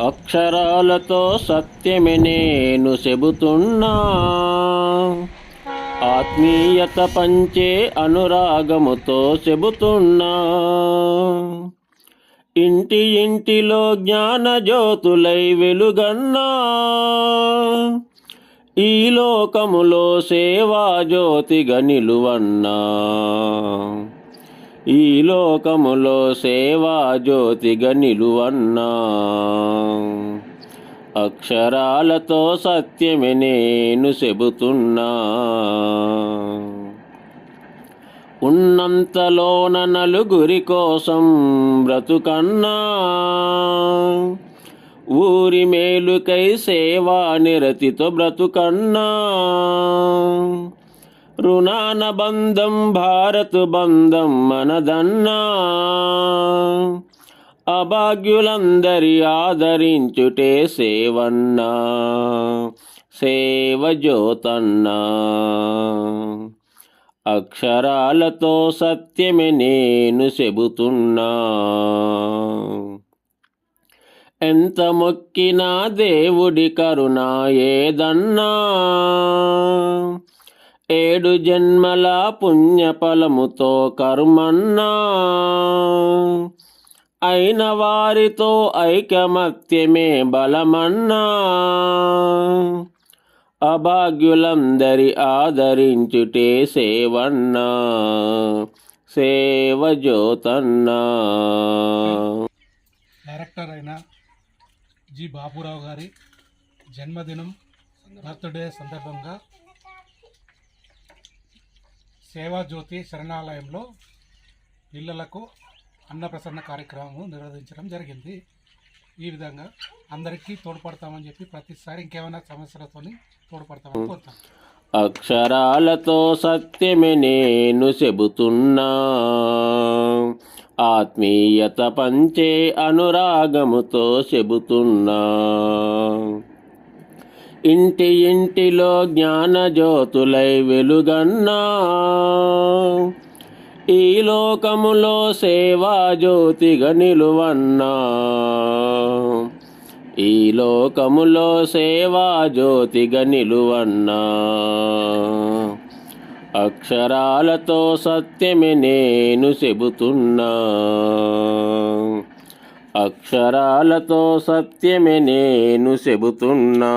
అక్షరాలతో సత్యమే నేను చెబుతున్నా. ఆత్మీయత పంచే అనురాగముతో చెబుతున్నా. ఇంటి ఇంటిలో జ్ఞాన జ్యోతులై వెలుగన్నా. ఈ లోకములో సేవాజ్యోతిగా నిలువన్నా. ఈ లోకములో సేవా జ్యోతిగా నిలువన్నా. అక్షరాలతో సత్యమే నేను చెబుతున్నా. ఉన్నంతలోన నలుగురి కోసం బ్రతుకన్నా. ఊరి మేలుకై సేవా నిరతితో బ్రతుకన్నా. రుణాన బంధం భారత్ బంధం మనదన్నా. అభాగ్యులందరి ఆదరించుటే సేవన్నా. సేవ జ్యోతన్నా అక్షరాలతో సత్యమే నేను చెబుతున్నా. ఎంత మొక్కినా దేవుడి కరుణ ఏదన్నా. ఏడు జన్మల పుణ్యఫలముతో కర్మన్నా. అయిన వారితో ఐకమత్యమే బలమన్నా. అభాగ్యులందరి ఆదరించుటే సేవన్నా. సేవ జ్యోతన్నా. డైరెక్టర్ అయిన జి బాబురావు గారి జన్మదినం బర్త్డే సందర్భంగా సేవాజ్యోతి శరణాలయంలో పిల్లలకు అన్నప్రసన్న కార్యక్రమం నిర్వహించడం జరిగింది. ఈ విధంగా అందరికీ తోడ్పడతామని చెప్పి ప్రతిసారి ఇంకేమైనా సమస్యలతోని తోడ్పడతామని కోరుతాం. అక్షరాలతో సత్యమే నేను చెబుతున్నా. ఆత్మీయత పంచే అనురాగముతో చెబుతున్నా. ఇంటి ఇంటిలో జ్ఞాన జ్యోతులై వెలుగన్నా. ఈ లోకములో సేవాజ్యోతిగా నిలువన్నా. ఈ లోకములో సేవాజ్యోతిగా నిలువన్నా. అక్షరాలతో సత్యమే నేను చెబుతున్నా. అక్షరాలతో సత్యమే నేను చెబుతున్నా.